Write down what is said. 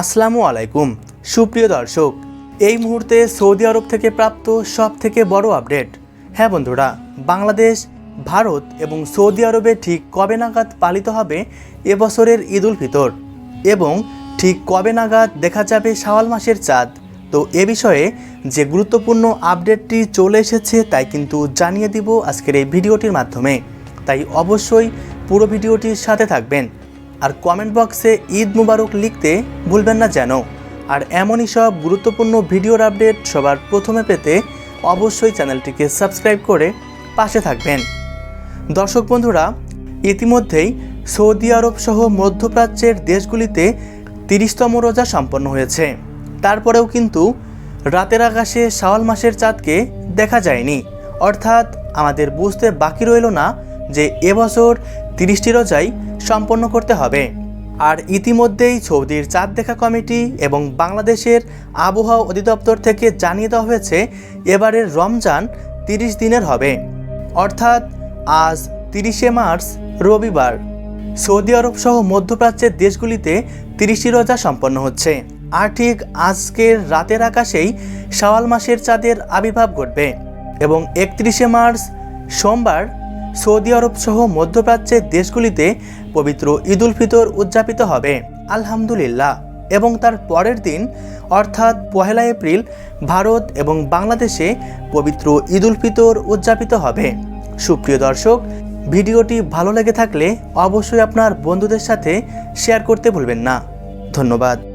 আসসালামু আলাইকুম। সুপ্রিয় দর্শক, এই মুহূর্তে সৌদি আরব থেকে প্রাপ্ত সব থেকে বড় আপডেট। হ্যাঁ বন্ধুরা, বাংলাদেশ, ভারত এবং সৌদি আরবে ঠিক কবে নাগাদ পালিত হবে এবছরের ঈদ উল ফিতর? এবং ঠিক কবে নাগাদ দেখা যাবে শাওয়াল মাসের চাঁদ? তো এ বিষয়ে যে গুরুত্বপূর্ণ আপডেটটি চলে এসেছে তাই কিন্তু জানিয়ে দিব আজকের এই ভিডিওটির মাধ্যমে। তাই অবশ্যই পুরো ভিডিওটির সাথে থাকবেন। আর কমেন্ট বক্সে ঈদ মুবারক লিখতে ভুলবেন না যেন। আর এমনই সব গুরুত্বপূর্ণ ভিডিওর আপডেট সবার প্রথমে পেতে অবশ্যই চ্যানেলটিকে সাবস্ক্রাইব করে পাশে থাকবেন। দর্শক বন্ধুরা, ইতিমধ্যেই সৌদি আরব সহ মধ্যপ্রাচ্যের দেশগুলিতে তিরিশতম রোজা সম্পন্ন হয়েছে। তারপরেও কিন্তু রাতের আকাশে শাওয়াল মাসের চাঁদকে দেখা যায়নি। অর্থাৎ আমাদের বুঝতে বাকি রইল না যে এবছর তিরিশটি রোজাই সম্পন্ন করতে হবে। আর ইতিমধ্যেই সৌদির চাঁদ দেখা কমিটি এবং বাংলাদেশের আবহাওয়া অধিদপ্তর থেকে জানিয়ে দেওয়া হয়েছে, এবারের রমজান তিরিশ দিনের হবে। অর্থাৎ আজ তিরিশে মার্চ, রবিবার। সৌদি আরব সহ মধ্যপ্রাচ্যের দেশগুলিতে তিরিশটি রোজা সম্পন্ন হচ্ছে। আর ঠিক আজকের রাতের আকাশেই শাওয়াল মাসের চাঁদের আবির্ভাব ঘটবে। এবং একত্রিশে মার্চ, সোমবার সৌদি আরব সহ মধ্যপ্রাচ্যের দেশগুলিতে পবিত্র ঈদ উল ফিতর উদযাপিত হবে। আলহামদুলিল্লাহ। এবং তার পরের দিন, অর্থাৎ পহেলা এপ্রিল, ভারত এবং বাংলাদেশে পবিত্র ঈদ উল ফিতর উদযাপিত হবে। সুপ্রিয় দর্শক, ভিডিওটি ভালো লেগে থাকলে অবশ্যই আপনার বন্ধুদের সাথে শেয়ার করতে ভুলবেন না। ধন্যবাদ।